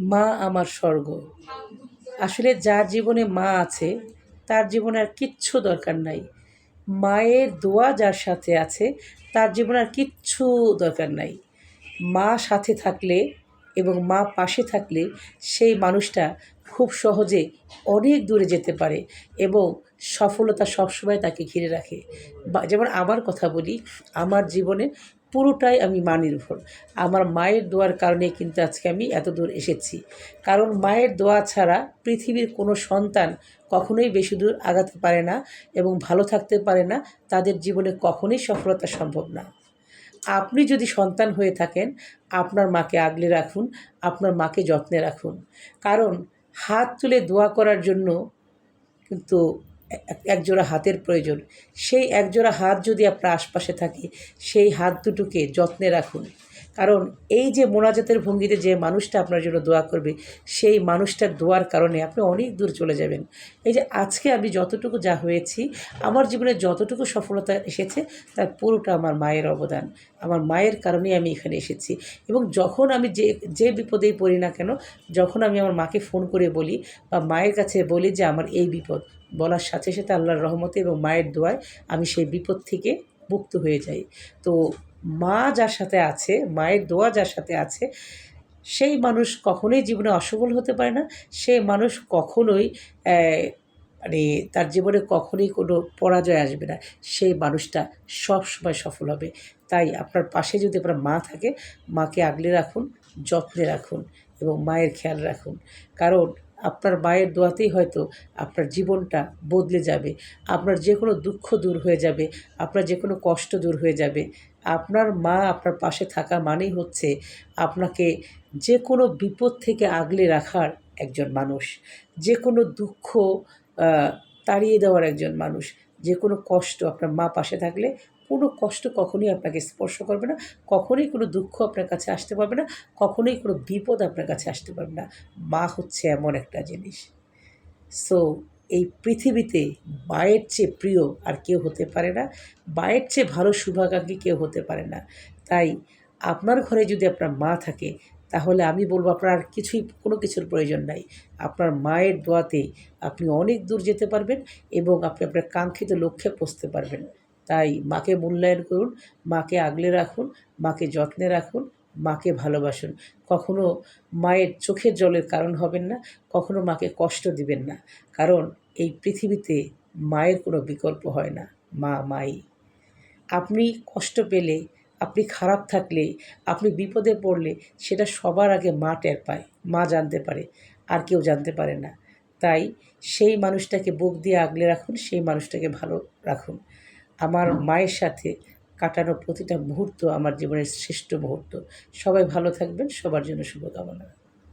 মা আমার স্বর্গ। আসলে যার জীবনে মা আছে, তার জীবনে আর কিচ্ছু দরকার নাই। মায়ের দোয়া যার সাথে আছে, তার জীবনে আর কিচ্ছু দরকার নাই। মা সাথে থাকলে এবং মা পাশে থাকলে সেই মানুষটা খুব সহজে অনেক দূরে যেতে পারে এবং সফলতা সবসময় তাকে ঘিরে রাখে। যেমন আমার কথা বলি, আমার জীবনে পুরোটাই আমি মা নির্ভর। আমার মায়ের দোয়ার কারণে কিন্তু আজকে আমি এত দূর এসেছি। কারণ মায়ের দোয়া ছাড়া পৃথিবীর কোনো সন্তান কখনোই বেশি দূর আগাতে পারে না এবং ভালো থাকতে পারে না। তাদের জীবনে কখনোই সফলতা সম্ভব না। আপনি যদি সন্তান হয়ে থাকেন, আপনার মাকে আগলে রাখুন, আপনার মাকে যত্নে রাখুন। কারণ, হাত তুলে দোয়া করার জন্য কিন্তু একজোড়া হাতের প্রয়োজন। সেই একজোড়া হাত যদি আপনার আশপাশে থাকে, সেই হাত দুটোকে যত্নে রাখুন। কারণ এই যে মোনাজাতের ভঙ্গিতে যে মানুষটা আপনার জন্য দোয়া করবে, সেই মানুষটার দোয়ার কারণে আপনি অনেক দূর চলে যাবেন। এই যে আজকে আমি যতটুকু যা হয়েছি, আমার জীবনে যতটুকু সফলতা এসেছে, তার পুরোটা আমার মায়ের অবদান। আমার মায়ের কারণেই আমি এখানে এসেছি। এবং যখন আমি যে যে বিপদেই পড়ি না কেন, যখন আমি আমার মাকে ফোন করে বলি বা মায়ের কাছে বলি যে, আমার এই বিপদ। বলার সাথে সাথে আল্লাহর রহমতে এবং মায়ের দোয়ায় আমি সেই বিপদ থেকে মুক্ত হয়ে যাই। তো মা যার সাথে আছে, মায়ের দোয়া যার সাথে আছে, সেই মানুষ কখনোই জীবনে অসফল হতে পারে না। সে মানুষ কখনোই মানে তার জীবনে কখনোই কোনো পরাজয় আসবে না। সেই মানুষটা সব সময় সফল হবে। তাই আপনার পাশে যদি আপনার মা থাকে, মাকে আগলে রাখুন, যত্নে রাখুন এবং মায়ের খেয়াল রাখুন। কারণ আপনার মায়ের দোয়াতেই হয়তো আপনার জীবনটা বদলে যাবে। আপনার যে কোনো দুঃখ দূর হয়ে যাবে, আপনার যে কোনো কষ্ট দূর হয়ে যাবে। আপনার মা আপনার পাশে থাকা মানেই হচ্ছে আপনাকে যে কোনো বিপদ থেকে আগলে রাখার একজন মানুষ যে কোনো দুঃখ তাড়িয়ে দেওয়ার একজন মানুষ যে কোনো কষ্ট আপনার মা পাশে থাকলে কোনো কষ্ট কখনোই আপনাকে স্পর্শ করবে না, কখনোই কোনো দুঃখ আপনার কাছে আসতে পারবে না, কখনোই কোনো বিপদ আপনার কাছে আসতে পারবে না। মা হচ্ছে এমন একটা জিনিস। সো এই পৃথিবীতে মায়ের চেয়ে প্রিয় আর কেউ হতে পারে না, মায়ের চেয়ে ভালো শুভাকাঙ্ক্ষী কেউ হতে পারে না। তাই আপনার ঘরে যদি আপনার মা থাকে, তাহলে আমি বলব আপনার আর কিছুই, কোনো কিছুর প্রয়োজন নাই। আপনার মায়ের দোয়াতে আপনি অনেক দূর যেতে পারবেন এবং আপনি আপনার কাঙ্ক্ষিত লক্ষ্যে পৌঁছতে পারবেন। তাই মাকে মূল্যায়ন করুন, মাকে আগলে রাখুন, মাকে যত্নে রাখুন, মাকে ভালোবাসুন। কখনো মায়ের চোখের জলের কারণ হবেন না, কখনো মাকে কষ্ট দিবেন না। কারণ এই পৃথিবীতে মায়ের কোনো বিকল্প হয় না, মা মাই। আপনি কষ্ট পেলে, আপনি খারাপ থাকলে, আপনি বিপদে পড়লে সেটা সবার আগে মা টের পায়, মা জানতে পারে, আর কেউ জানতে পারে না। তাই সেই মানুষটাকে বুক দিয়ে আগলে রাখুন, সেই মানুষটাকে ভালো রাখুন। আমার মায়ের সাথে কাটানো প্রতিটা মুহূর্ত আমার জীবনের শ্রেষ্ঠ মুহূর্ত। সবাই ভালো থাকবেন, সবার জন্য শুভকামনা।